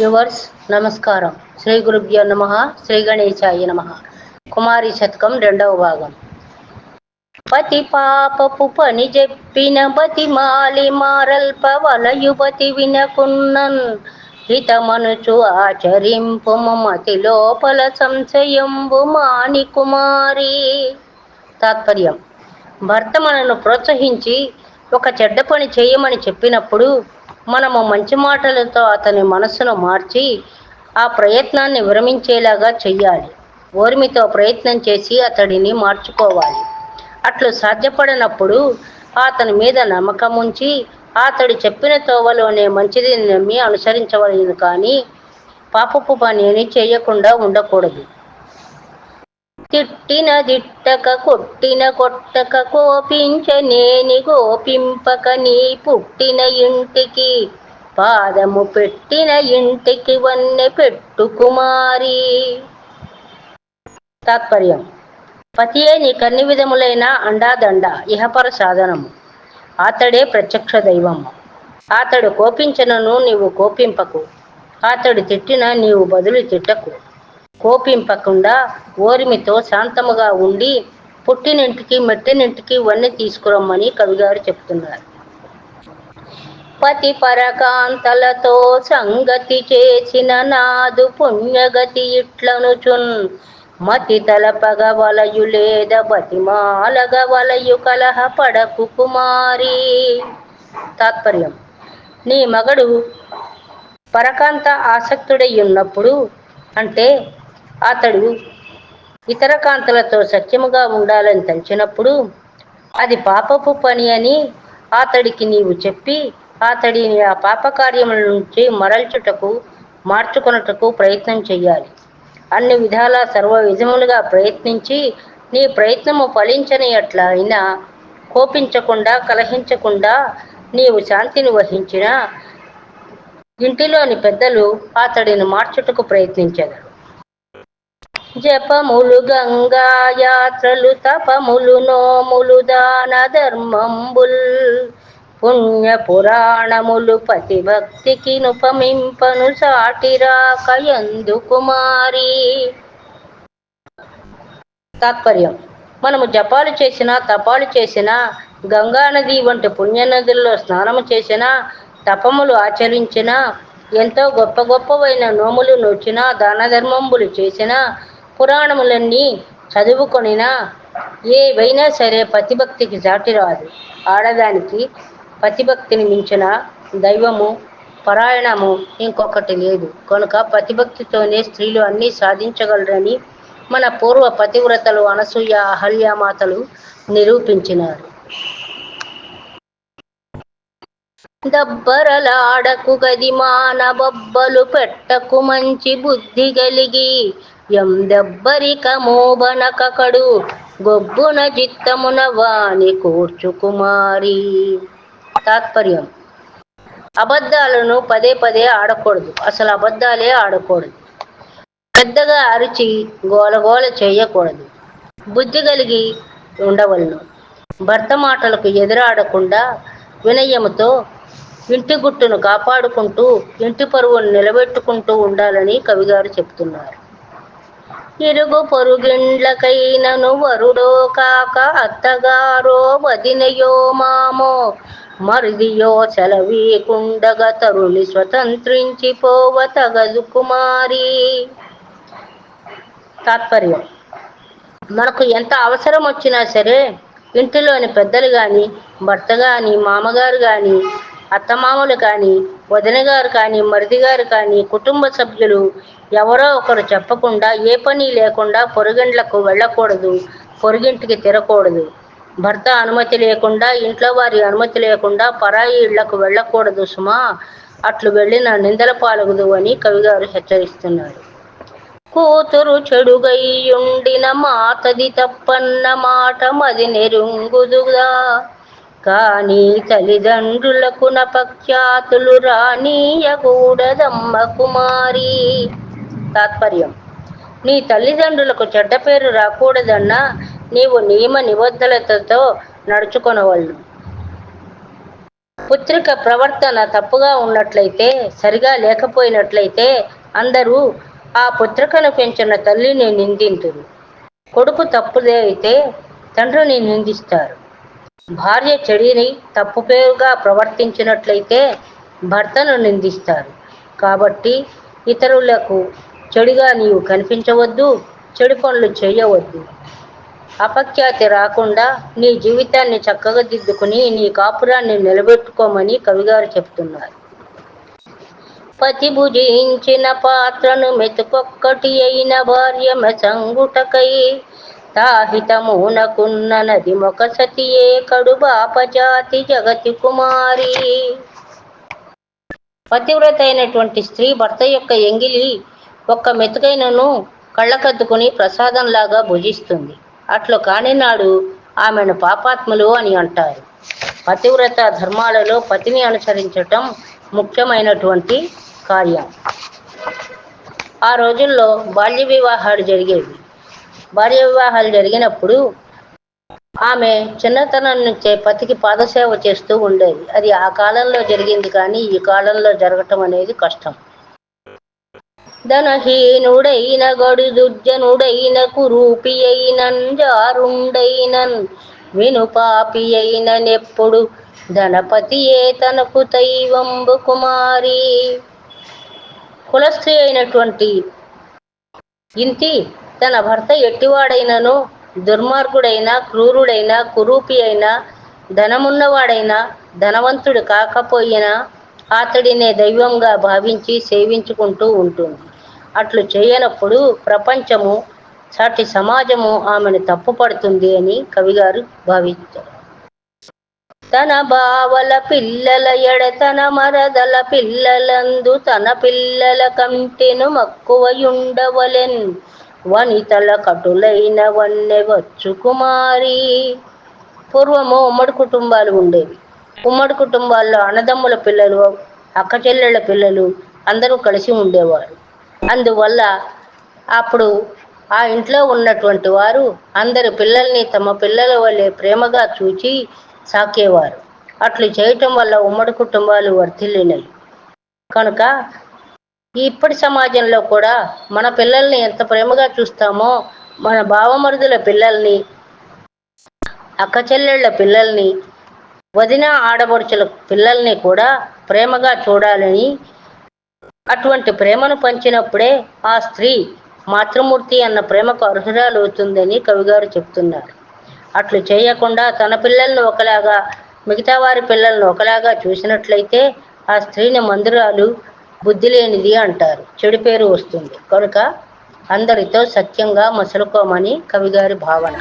Yours నమస్కారం. శ్రీ గురుభ్యో నమ శ్రీ గణేశాయ నమ. కుమారి శతకం రెండవ భాగం. పతి పాపపు పని చెప్పిన బతి మాలి మారల్ప వలయుపతి వినకున్నన్. హితమనుచు ఆచరింపు మతి లోపల సంశయంబు మాని కుమారి. తాత్పర్యం. భర్త మనను ప్రోత్సహించి ఒక చెడ్డ పని చేయమని చెప్పినప్పుడు మనము మంచి మాటలతో అతని మనసును మార్చి ఆ ప్రయత్నాన్ని విరమించేలాగా చెయ్యాలి. ఓర్మితో ప్రయత్నం చేసి అతడిని మార్చుకోవాలి. అట్లు సాధ్యపడినప్పుడు అతని మీద నమ్మకం ఉంచి అతడు చెప్పిన తోవలోనే మంచిది నమ్మి అనుసరించవలేదు కానీ పాపపు పని అని చేయకుండా ఉండకూడదు. తిట్టిన దిట్టక కొట్టిన కొట్టక కోపించనేని గోపింపక నీ పుట్టిన ఇంటికి. పాదము పెట్టిన ఇంటికి వన్నె పెట్టు కుమారి. తాత్పర్యం. పతియే నీ కన్ని విధములైన అండాదండ ఇహపర సాధనము. అతడే ప్రత్యక్ష దైవము. అతడు కోపించనను నీవు కోపింపకు. అతడు తిట్టిన నీవు బదులు తిట్టకు. కోపింపకుండా ఓరిమితో శాంతముగా ఉండి పుట్టినింటికి మెట్టినింటికి వన్నీ తీసుకురమ్మని కవిగారు చెప్తున్నారు. పతి పరకాంతలతో సంగతి చేసిన నాదు పుణ్యగతి ఇట్లనుచున్ మతి తలపగ వలయు లేద బతిమాలగ వలయు కలహ పడకు కుమారి. తాత్పర్యం. నీ మగడు పరకాంత ఆసక్తుడై ఉన్నప్పుడు అంటే అతడు ఇతర కాంతలతో సత్యముగా ఉండాలని తలిచినప్పుడు అది పాపపు పని అని అతడికి నీవు చెప్పి అతడిని ఆ పాపకార్యముల నుంచి మరల్చుటకు మార్చుకొనుటకు ప్రయత్నం చెయ్యాలి. అన్ని విధాల సర్వ విధములుగా ప్రయత్నించి నీ ప్రయత్నము ఫలించని అట్లా అయినా కోపించకుండా కలహించకుండా నీవు శాంతిని వహించిన ఇంటిలోని పెద్దలు అతడిని మార్చుటకు ప్రయత్నించారు జపములు గంగా యాత్రలు తపములు నోములు దాన ధర్మంబుల్. పుణ్య పురాణములు పతి భక్తికి నుపమింపను సాటిరాక ఎందు కుమారి. తాత్పర్యం. మనము జపాలు చేసినా తపాలు చేసినా గంగానది వంటి పుణ్యనదుల్లో స్నానము చేసినా తపములు ఆచరించినా ఎంతో గొప్ప గొప్పవైన నోములు నొచ్చినా దాన ధర్మంబులు చేసినా పురాణములన్నీ చదువుకొనినా ఏవైనా సరే పతిభక్తికి జాటి రాదు ఆడదానికి పతిభక్తిని మించిన దైవము పరాయణము ఇంకొకటి లేదు. కనుక పతిభక్తితోనే స్త్రీలు అన్నీ సాధించగలరని మన పూర్వ పతివ్రతలు అనసూయ అహల్యామాతలు నిరూపించినారు. దబ్బరలాడకు గది మాన బొబ్బలు పెట్టకు మంచి బుద్ధి కలిగి ఎం దబ్బరికమోబనకడు గొబ్బున చిత్తమున వాని కూర్చు కుమారి. తాత్పర్యం. అబద్ధాలను పదే పదే ఆడకూడదు. అసలు అబద్ధాలే ఆడకూడదు. పెద్దగా అరిచి గోలగోల చేయకూడదు. బుద్ధి కలిగి ఉండవలను. భర్త మాటలకు ఎదురాడకుండా వినయముతో ఇంటి గుట్టును కాపాడుకుంటూ ఇంటి పరువును నిలబెట్టుకుంటూ ఉండాలని కవిగారు చెప్తున్నారు. ఇరుగు పొరుగిండ్లకైనను వరుడో కాక అత్తగారో వదినయో మామో. మరిదియో సెలవీకుండగా తరుణి స్వతంత్రించి పోవ తగదు కుమారి. తాత్పర్యం. మనకు ఎంత అవసరం వచ్చినా సరే ఇంటిలోని పెద్దలు కానీ భర్త కానీ మామగారు కానీ అత్తమామలు కానీ వదిన గారు కానీ మరిది గారు కానీ కుటుంబ సభ్యులు ఎవరో ఒకరు చెప్పకుండా ఏ పని లేకుండా పొరుగింట్లకు వెళ్ళకూడదు పొరుగింటికి తిరగకూడదు. భర్త అనుమతి లేకుండా ఇంట్లో వారి అనుమతి లేకుండా పరాయి ఇళ్ళకు వెళ్ళకూడదు సుమా. అట్లు వెళ్ళిన నిందల పాలగదు అని కవిగారు హెచ్చరిస్తున్నారు. కూతురు చెడుగయ్యుండిన మాతది తప్పన్న మాట మది నెరుంగుదుగా కానీ తల్లిదండ్రులకు నపఖ్యాతులు రానీయకూడదమ్మ కుమారి. తాత్పర్యం. నీ తల్లిదండ్రులకు చెడ్డ పేరు రాకూడదన్న నీవు నియమ నిబద్ధతతో నడుచుకొనవలను. పుత్రిక ప్రవర్తన తప్పుగా ఉన్నట్లయితే సరిగా లేకపోయినట్లయితే అందరూ ఆ పుత్రికను పెంచిన తల్లిని నిందింతురు. కొడుకు తప్పుదే అయితే తండ్రిని నిందిస్తారు. భార్య చెడిని తప్పు పేరుగా ప్రవర్తించినట్లయితే భర్తను నిందిస్తారు. కాబట్టి ఇతరులకు చెడుగా నీవు కనిపించవద్దు చెడు పనులు చేయవద్దు. అపఖ్యాతి రాకుండా నీ జీవితాన్ని చక్కగా దిద్దుకుని నీ కాపురాన్ని నిలబెట్టుకోమని కవిగారు చెప్తున్నారు. పతి భుజించిన పాత్రను మెతుకొక్కటి అయిన భార్య మెసంగుటకై తాహితమునకున్న నది మొక సతియే కడు బాపజాతి జగతి కుమారి. పతివ్రత అయినటువంటి స్త్రీ భర్త యొక్క ఎంగిలి ఒక్క మెతుకైనను కళ్ళకద్దుకుని ప్రసాదంలాగా భుజిస్తుంది. అట్లు కాని నాడు ఆమెను పాపాత్ములు అని అంటారు. పతివ్రత ధర్మాలలో పతిని అనుసరించటం ముఖ్యమైనటువంటి కార్యం. ఆ రోజుల్లో బాల్య వివాహాలు జరిగేవి. బాల్య వివాహాలు జరిగినప్పుడు ఆమె చిన్నతనం నుంచే పతికి పాదసేవ చేస్తూ ఉండేది. అది ఆ కాలంలో జరిగింది కానీ ఈ కాలంలో జరగటం అనేది కష్టం. ధనహీనుడైన గడుదుజ్జనుడైన కురూపి అయినన్ జారుండైనన్ వినుపాపి అయిననెప్పుడు ధనపతియే తనకు దైవంబు కుమారి. కులస్త్రీ అయినటువంటి ఇంతి తన భర్త ఎట్టివాడైనను దుర్మార్గుడైన క్రూరుడైన కురూపి అయినా ధనమున్నవాడైనా ధనవంతుడు కాకపోయినా అతడినే దైవంగా భావించి సేవించుకుంటూ ఉంటుంది. అట్లు చేయనప్పుడు ప్రపంచము సాటి సమాజము ఆమెను తప్పుపడుతుంది అని కవిగారు భావించారు. తన బావల పిల్లల ఎడ తన మరదల పిల్లలందు తన పిల్లల కంటెను మక్కువయుండవలెన్ వనితల కటులైన వన్నె వచ్చు కుమారి. పూర్వము ఉమ్మడి కుటుంబాలు ఉండేవి. ఉమ్మడి కుటుంబాల్లో అన్నదమ్ముల పిల్లలు అక్కచెల్లెళ్ళ పిల్లలు అందరూ కలిసి ఉండేవారు. అందువల్ల అప్పుడు ఆ ఇంట్లో ఉన్నటువంటి వారు అందరి పిల్లల్ని తమ పిల్లల వల్లే ప్రేమగా చూచి సాకేవారు. అట్లు చేయటం వల్ల ఉమ్మడి కుటుంబాలు వర్ధిల్లినాయి. కనుక ఇప్పటి సమాజంలో కూడా మన పిల్లల్ని ఎంత ప్రేమగా చూస్తామో మన బావమరుదుల పిల్లల్ని అక్క చెల్లెళ్ళ పిల్లల్ని వదిన ఆడబడుచుల పిల్లల్ని కూడా ప్రేమగా చూడాలని అటువంటి ప్రేమను పంచినప్పుడే ఆ స్త్రీ మాతృమూర్తి అన్న ప్రేమకు అర్హురాలు అవుతుందని కవిగారు చెప్తున్నారు. అట్లు చేయకుండా తన పిల్లల్ని ఒకలాగా మిగతా వారి పిల్లల్ని ఒకలాగా చూసినట్లయితే ఆ స్త్రీని మందురాలు బుద్ధి లేనిది అంటారు. చెడు పేరు వస్తుంది. కనుక అందరితో సత్యంగా మసలుకోమని కవిగారి భావన.